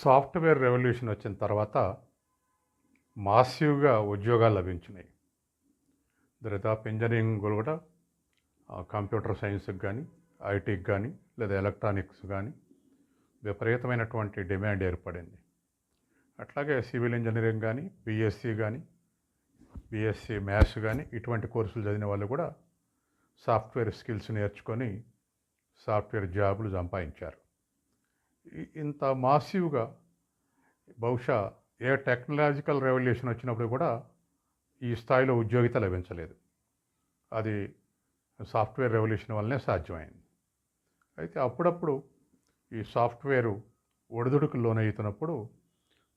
Software revolution వచ్చిన తర్వాత మాసివ్గా ఉద్యోగాలు లభించినాయి. దరిదాపు ఇంజనీరింగ్ కూడా కంప్యూటర్ సైన్స్కి కానీ ఐటీకి కానీ లేదా ఎలక్ట్రానిక్స్ కానీ విపరీతమైనటువంటి డిమాండ్ ఏర్పడింది. అట్లాగే సివిల్ ఇంజనీరింగ్ కానీ బీఎస్సీ కానీ బీఎస్సీ మ్యాథ్స్ కానీ ఇటువంటి కోర్సులు చదివిన వాళ్ళు కూడా సాఫ్ట్వేర్ స్కిల్స్ నేర్చుకొని సాఫ్ట్వేర్ జాబులు సంపాదించారు. ఇంత మాసివ్గా బహుశా ఏ టెక్నాలజికల్ రెవల్యూషన్ వచ్చినప్పుడు కూడా ఈ స్థాయిలో ఉద్యోగిత లభించలేదు. అది సాఫ్ట్వేర్ రెవల్యూషన్ వల్లనే సాధ్యమైంది. అయితే అప్పుడప్పుడు ఈ సాఫ్ట్వేరు ఒడిదుడుకు లోనవుతున్నప్పుడు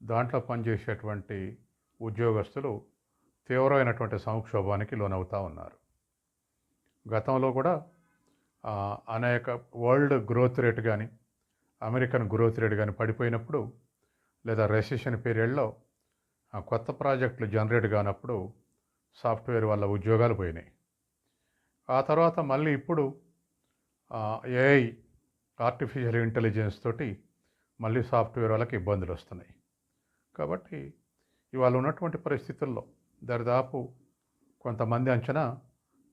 దాంట్లో పనిచేసేటువంటి ఉద్యోగస్తులు తీవ్రమైనటువంటి సంక్షోభానికి లోనవుతూ ఉన్నారు. గతంలో కూడా అనేక వరల్డ్ గ్రోత్ రేట్ కానీ అమెరికన్ గ్రోత్ రేట్ కానీ పడిపోయినప్పుడు లేదా రెసిషన్ పీరియడ్లో ఆ కొత్త ప్రాజెక్టులు జనరేట్ కానప్పుడు సాఫ్ట్వేర్ వల్ల ఉద్యోగాలు పోయినాయి. ఆ తర్వాత మళ్ళీ ఇప్పుడు ఏఐ ఆర్టిఫిషియల్ ఇంటెలిజెన్స్ తోటి మళ్ళీ సాఫ్ట్వేర్ వాళ్ళకి ఇబ్బందులు వస్తున్నాయి. కాబట్టి ఇవాళ ఉన్నటువంటి పరిస్థితుల్లో దరిదాపు కొంతమంది అంచనా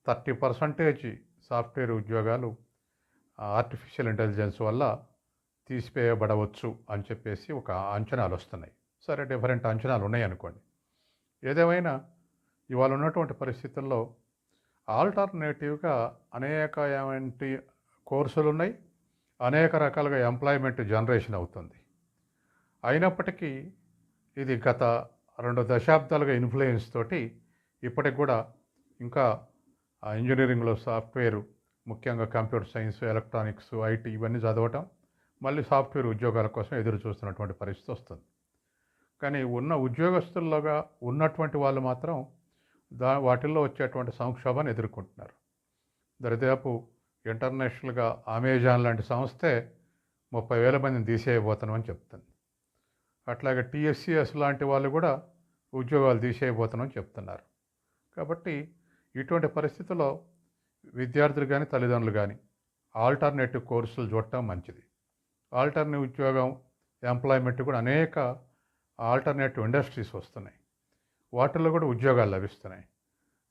థర్టీ పర్సంటేజ్ సాఫ్ట్వేర్ ఉద్యోగాలు ఆర్టిఫిషియల్ ఇంటెలిజెన్స్ వల్ల తీసివేయబడవచ్చు అని చెప్పేసి ఒక అంచనాలు వస్తున్నాయి సరే డిఫరెంట్ అంచనాలు ఉన్నాయి అనుకోండి. ఏదేమైనా ఇవాళ ఉన్నటువంటి పరిస్థితుల్లో ఆల్టర్నేటివ్గా అనేక ఏమంటి కోర్సులు ఉన్నాయి అనేక రకాలుగా ఎంప్లాయ్మెంట్ జనరేషన్ అవుతుంది. అయినప్పటికీ ఇది గత రెండు దశాబ్దాలుగా ఇన్ఫ్లుయెన్స్ తోటి ఇప్పటికి కూడా ఇంకా ఇంజనీరింగ్లో సాఫ్ట్వేర్ ముఖ్యంగా కంప్యూటర్ సైన్స్ ఎలక్ట్రానిక్స్ ఐటీ ఇవన్నీ చదవటం మళ్ళీ సాఫ్ట్వేర్ ఉద్యోగాల కోసం ఎదురు చూస్తున్నటువంటి పరిస్థితి వస్తుంది. కానీ ఉన్న ఉద్యోగస్తుల్లోగా ఉన్నటువంటి వాళ్ళు మాత్రం దా వాటిల్లో వచ్చేటువంటి సంక్షోభాన్ని ఎదుర్కొంటున్నారు. దరిదాపు ఇంటర్నేషనల్గా అమెజాన్ లాంటి సంస్థే ముప్పై వేల మందిని తీసేయబోతున్నామని చెప్తుంది. అట్లాగే టీఎస్సిఎస్ లాంటి వాళ్ళు కూడా ఉద్యోగాలు తీసేయబోతున్నామని చెప్తున్నారు. కాబట్టి ఇటువంటి పరిస్థితుల్లో విద్యార్థులు కానీ తల్లిదండ్రులు కానీ ఆల్టర్నేటివ్ కోర్సులు చూడటం మంచిది. ఆల్టర్నేటివ్ ఉద్యోగం ఎంప్లాయ్మెంట్ కూడా అనేక ఆల్టర్నేటివ్ ఇండస్ట్రీస్ వస్తున్నాయి. వాటిల్లో కూడా ఉద్యోగాలు లభిస్తున్నాయి.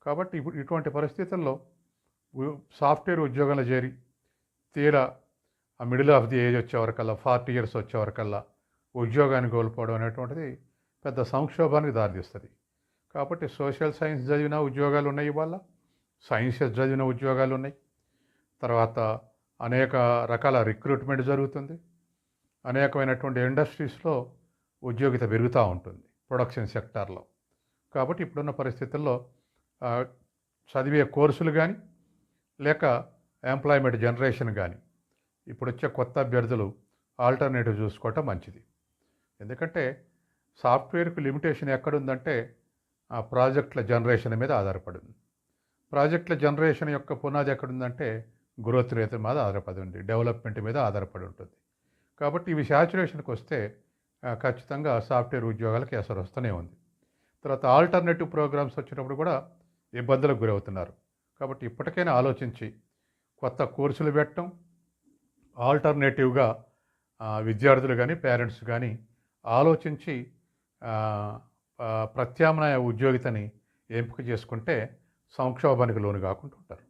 కాబట్టి ఇప్పుడు ఇటువంటి పరిస్థితుల్లో సాఫ్ట్వేర్ ఉద్యోగంలో చేరి తీరా ఆ మిడిల్ ఆఫ్ ది ఏజ్ వచ్చేవరకల్లా ఫార్టీ ఇయర్స్ వచ్చేవరకల్లా ఉద్యోగాన్ని కోల్పోవడం అనేటువంటిది పెద్ద సంక్షోభానికి దారితీస్తుంది. కాబట్టి సోషల్ సైన్స్ చదివిన ఉద్యోగాలు ఉన్నాయి ఇవాళ సైన్సెస్ చదివిన ఉద్యోగాలు ఉన్నాయి. తర్వాత అనేక రకాల రిక్రూట్మెంట్ జరుగుతుంది. అనేకమైనటువంటి ఇండస్ట్రీస్లో ఉద్యోగిత పెరుగుతూ ఉంటుంది ప్రొడక్షన్ సెక్టార్లో. కాబట్టి ఇప్పుడున్న పరిస్థితుల్లో చదివే కోర్సులు కానీ లేక ఎంప్లాయ్మెంట్ జనరేషన్ కానీ ఇప్పుడు వచ్చే కొత్త అభ్యర్థులు ఆల్టర్నేటివ్ చూసుకోవటం మంచిది. ఎందుకంటే సాఫ్ట్వేర్కు లిమిటేషన్ ఎక్కడుందంటే ఆ ప్రాజెక్టుల జనరేషన్ మీద ఆధారపడింది. ప్రాజెక్టుల జనరేషన్ యొక్క పునాది ఎక్కడుందంటే గ్రోత్ రేట్ మీద ఆధారపడి ఉంది డెవలప్మెంట్ మీద ఆధారపడి ఉంటుంది. కాబట్టి ఇవి శాచురేషన్కి వస్తే ఖచ్చితంగా సాఫ్ట్వేర్ ఉద్యోగాలకి అసలు వస్తూనే ఉంది. తర్వాత ఆల్టర్నేటివ్ ప్రోగ్రామ్స్ వచ్చినప్పుడు కూడా ఇబ్బందులకు గురవుతున్నారు. కాబట్టి ఇప్పటికైనా ఆలోచించి కొత్త కోర్సులు పెట్టడం ఆల్టర్నేటివ్గా విద్యార్థులు కానీ పేరెంట్స్ కానీ ఆలోచించి ప్రత్యామ్నాయ ఉద్యోగితని ఎంపిక చేసుకుంటే సంక్షోభానికి లోను కాకుండా ఉంటారు.